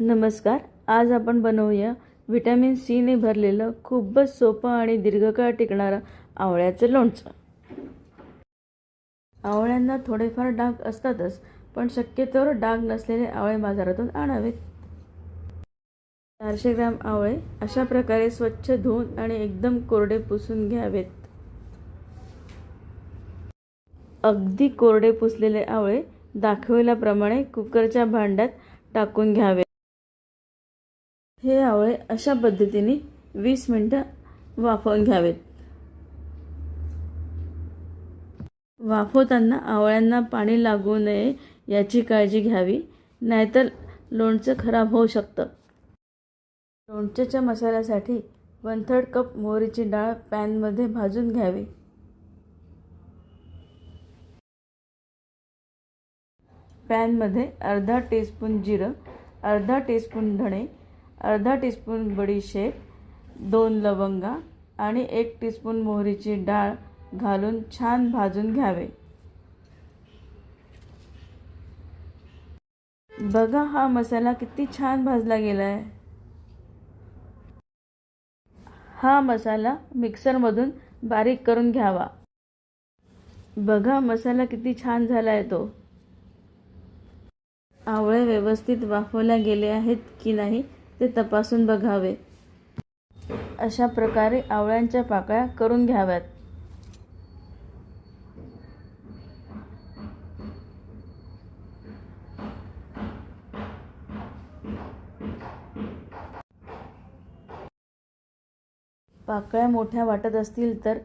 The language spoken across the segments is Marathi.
नमस्कार आज आपण बनवूया व्हिटॅमिन सीने भरलेलं खूपच सोपं आणि दीर्घकाळ टिकणारं आवळ्याचं लोणचं. आवळ्यांना थोडेफार डाग असतातच पण शक्यतोवर डाग नसलेले आवळे बाजारातून आणावेत. चारशे ग्रॅम आवळे अशा प्रकारे स्वच्छ धुवून आणि एकदम कोरडे पुसून घ्यावेत. अगदी कोरडे पुसलेले आवळे दाखवल्याप्रमाणे कुकरच्या भांड्यात टाकून घ्यावे हे आवळे अशा पद्धतीने वीस मिनटं वाफवून घ्यावेत. वाफवताना आवळ्यांना पाणी लागू नये याची काळजी घ्यावी नाहीतर लोणचं खराब होऊ शकतं. लोणच्याच्या मसाल्यासाठी वन थर्ड कप मोहरीची डाळ पॅनमध्ये भाजून घ्यावी. पॅनमध्ये अर्धा टीस्पून जिरं अर्धा टीस्पून धणे अर्धा टीस्पून बडीशेप दोन लवंगा आणि एक टीस्पून मोहरीची डाळ घालून छान भाजून घ्यावे. बघा हा मसाला किती छान भाजला गेला आहे हा मसाला मिक्सरमधून बारीक करून घ्यावा. बघा मसाला किती छान झाला आहे तो. आवळे व्यवस्थित वाफवल्या गेले आहेत की नाही? ते तपासून बघावे. अशा प्रकारे आवळ्यांच्या पाकळ्या करून घ्याव्यात. पाकळ्या मोठ्या वाटत असतील तर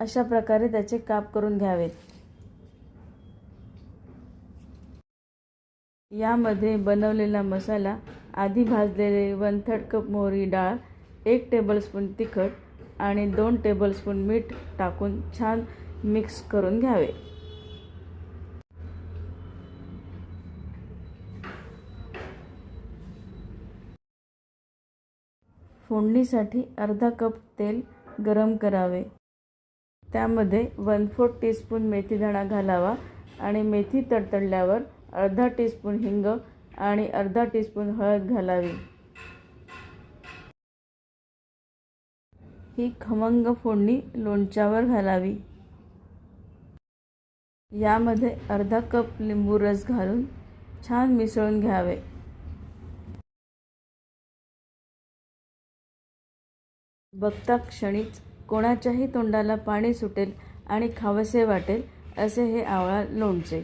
अशा प्रकारे त्याचे काप करून घ्यावेत. यामध्ये बनवलेला मसाला आधी भाजलेले वन थर्ड कप मोहरी डाळ एक टेबलस्पून तिखट आणि दोन टेबलस्पून मीठ टाकून छान मिक्स करून घ्यावे. फोडणीसाठी अर्धा कप तेल गरम करावे. त्यामध्ये वन फोर्थ टीस्पून मेथीदाणा घालावा आणि मेथी तडतडल्यावर अर्धा टीस्पून हिंग आणि अर्धा टीस्पून हळद घालावी. ही खमंग फोडणी लोणच्यावर घालावी. यामध्ये अर्धा कप लिंबू रस घालून छान मिसळून घ्यावे. बघता क्षणीच कोणाच्याही तोंडाला पाणी सुटेल आणि खावसे वाटेल असे हे आवळा लोणचे.